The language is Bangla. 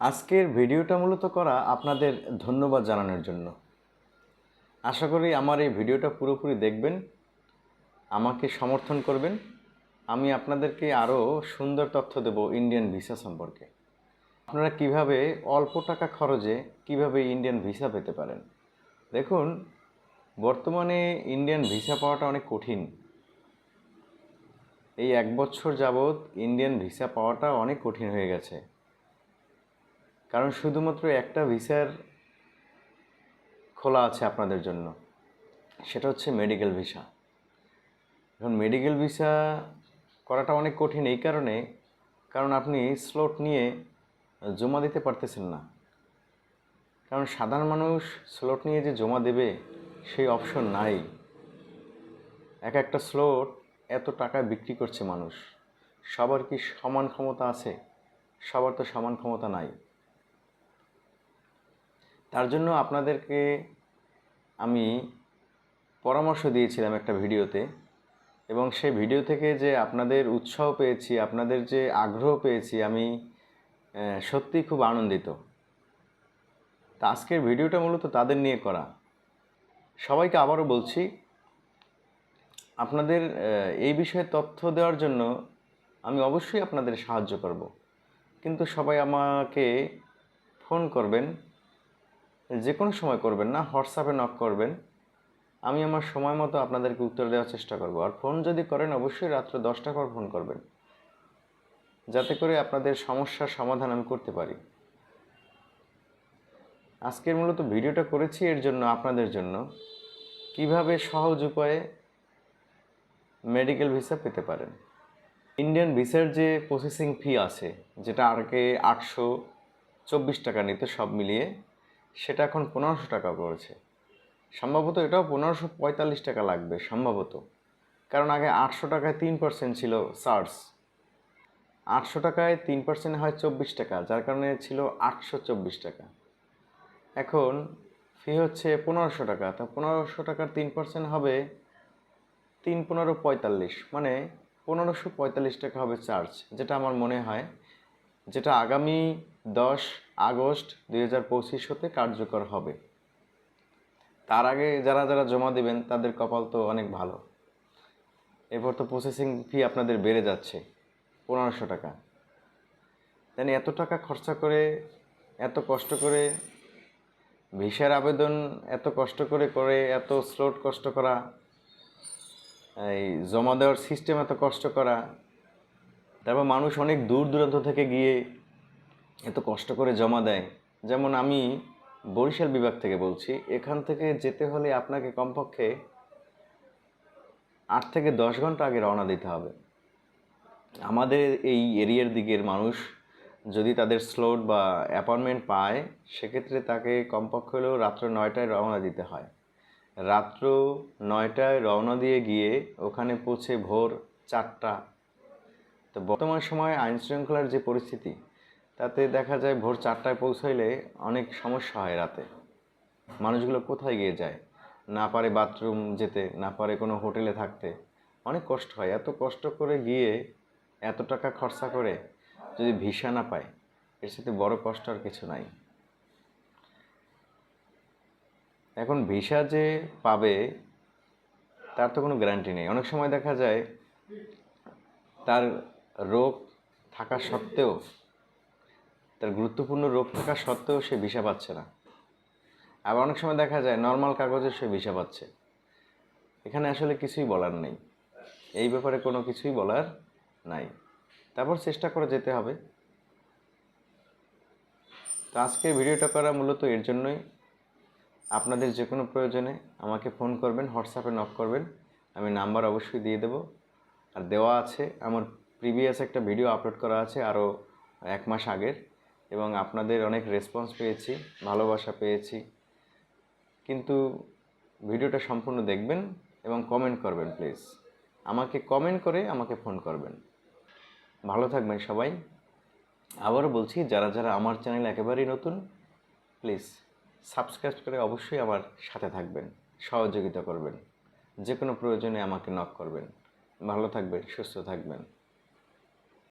আজকের ভিডিওটা মূলত করা আপনাদের ধন্যবাদ জানানোর জন্য। আশা করি আমার এই ভিডিওটা পুরোপুরি দেখবেন, আমাকে সমর্থন করবেন। আমি আপনাদেরকে আরও সুন্দর তথ্য দেব ইন্ডিয়ান ভিসা সম্পর্কে। আপনারা কীভাবে অল্প টাকা খরচে কীভাবে ইন্ডিয়ান ভিসা পেতে পারেন? দেখুন, বর্তমানে ইন্ডিয়ান ভিসা পাওয়াটা অনেক কঠিন। এই এক বছর যাবৎ ইন্ডিয়ান ভিসা পাওয়াটা অনেক কঠিন হয়ে গেছে। কারণ শুধুমাত্র একটা ভিসার খোলা আছে আপনাদের জন্য। সেটা হচ্ছে মেডিকেল ভিসা এখন মেডিকেল ভিসা করাটা অনেক কঠিন এই কারণে, কারণ আপনি স্লট নিয়ে জমা দিতে পারতেছেন না। কারণ সাধারণ মানুষ স্লট নিয়ে যে জমা দেবে, সেই অপশন নাই। এক একটা স্লট এত টাকায় বিক্রি করছে মানুষ। সবার কি সমান ক্ষমতা আছে? সবার তো সমান ক্ষমতা নাই। তার জন্য আপনাদেরকে আমি পরামর্শ দিয়েছিলাম একটা ভিডিওতে এবং সেই ভিডিও থেকে যে আপনাদের উৎসাহ পেয়েছি আপনাদের যে আগ্রহ পেয়েছি আমি আহ, সত্যিই খুব আনন্দিত। তা আজকের ভিডিওটা মূলত তাদের নিয়ে করা। সবাইকে আবারও বলছি আপনাদের এই বিষয়ে তথ্য দেওয়ার জন্য আমি অবশ্যই আপনাদের সাহায্য করব। কিন্তু সবাই আমাকে ফোন করবেন যে কোনো সময় করবেন না, হোয়াটসঅ্যাপে নক করবেন। আমি আমার সময় মতো আপনাদেরকে উত্তর দেওয়ার চেষ্টা করব। আর ফোন যদি করেন, অবশ্যই রাত্র দশটার পর ফোন করবেন। যাতে করে আপনাদের সমস্যার সমাধান আমি করতে পারি। আজকের মূলত ভিডিওটা করেছি এর জন্য আপনাদের জন্য। কীভাবে সহজ উপায়ে মেডিকেল ভিসা পেতে পারেন। ইন্ডিয়ান ভিসার যে প্রসেসিং ফি আছে, যেটা আগে আটশো চব্বিশ টাকা নিতে সব মিলিয়ে সেটা এখন পনেরোশো টাকা করেছে সম্ভবত এটাও পনেরোশো পঁয়তাল্লিশ টাকা লাগবে, সম্ভবত। কারণ আগে আটশো টাকায় তিন পার্সেন্ট ছিল চার্জ আটশো টাকায় তিন পার্সেন্ট হয় চব্বিশ টাকা, যার কারণে ছিল আটশো চব্বিশ টাকা। এখন ফি হচ্ছে পনেরোশো টাকা, তা পনেরোশো টাকার তিন পার্সেন্ট হবে তিন পনেরো পঁয়তাল্লিশ মানে পনেরোশো পঁয়তাল্লিশ টাকা হবে চার্জ যেটা আমার মনে হয়। যেটা আগামী দশ আগস্ট দুই হাজার পঁচিশ হতে কার্যকর হবে। তার আগে যারা যারা জমা দেবেন, তাদের কপাল তো অনেক ভালো। এরপর তো প্রসেসিং ফি আপনাদের বেড়ে যাচ্ছে, পনেরোশো টাকা। জানি এত টাকা খরচা করে, এত কষ্ট করে, ভিসার আবেদন এত কষ্ট করে করে এত স্লোট কষ্ট করা, এই জমা দেওয়ার সিস্টেম এত কষ্ট করা, তারপর মানুষ অনেক দূর দূরান্ত থেকে গিয়ে এত কষ্ট করে জমা দেয়? যেমন আমি বরিশাল বিভাগ থেকে বলছি, এখান থেকে যেতে হলে আপনাকে কমপক্ষে আট থেকে দশ ঘণ্টা আগে রওনা দিতে হবে। আমাদের এই এরিয়ার দিকের মানুষ যদি তাদের স্লোট বা অ্যাপয়েন্টমেন্ট পায়, সেক্ষেত্রে তাকে কমপক্ষে হলেও রাত্র নয়টায় রওনা দিতে হয়। রাত্র নয়টায় রওনা দিয়ে গিয়ে ওখানে পৌঁছে ভোর চারটা। তো বর্তমান সময়ে আইন শৃঙ্খলার যে পরিস্থিতি তাতে দেখা যায় ভোর চারটায় পৌঁছাইলে অনেক সমস্যা হয় রাতে। মানুষগুলো কোথায় গিয়ে যায়? না পারে বাথরুম যেতে, না পারে কোনো হোটেলে থাকতে। অনেক কষ্ট হয়। এত কষ্ট করে গিয়ে এত টাকা খরচা করে যদি ভিসা না পায়, এর সাথে বড় কষ্ট আর কিছু নাই। এখন ভিসা যে পাবে, তার তো কোনো গ্যারান্টি নেই। অনেক সময় দেখা যায়, তার রোগ থাকা সত্ত্বেও তার গুরুত্বপূর্ণ রোগ থাকা সত্ত্বেও সে ভিসা পাচ্ছে না। আবার অনেক সময় দেখা যায় নর্মাল কাগজে সে ভিসা পাচ্ছে। এখানে আসলে কিছুই বলার নেই। এই ব্যাপারে কোনো কিছুই বলার নাই। তারপর চেষ্টা করে যেতে হবে। তো আজকের ভিডিওটা করা মূলত এর জন্যই। আপনাদের যে কোনো প্রয়োজনে আমাকে ফোন করবেন, হোয়াটসঅ্যাপে নক করবেন। আমি নাম্বার অবশ্যই দিয়ে দেবো। আর দেওয়া আছে, আমার প্রিভিয়াস একটা ভিডিও আপলোড করা আছে আরও এক মাস আগের। এবং আপনাদের অনেক রেসপন্স পেয়েছি, ভালোবাসা পেয়েছি। কিন্তু ভিডিওটা সম্পূর্ণ দেখবেন এবং কমেন্ট করবেন প্লিজ আমাকে কমেন্ট করে আমাকে ফোন করবেন। ভালো থাকবেন সবাই। আবারও বলছি, যারা যারা আমার চ্যানেল একেবারেই নতুন প্লিজ সাবস্ক্রাইব করে অবশ্যই আমার সাথে থাকবেন, সহযোগিতা করবেন। যে কোনো প্রয়োজনে আমাকে নক করবেন। ভালো থাকবেন, সুস্থ থাকবেন।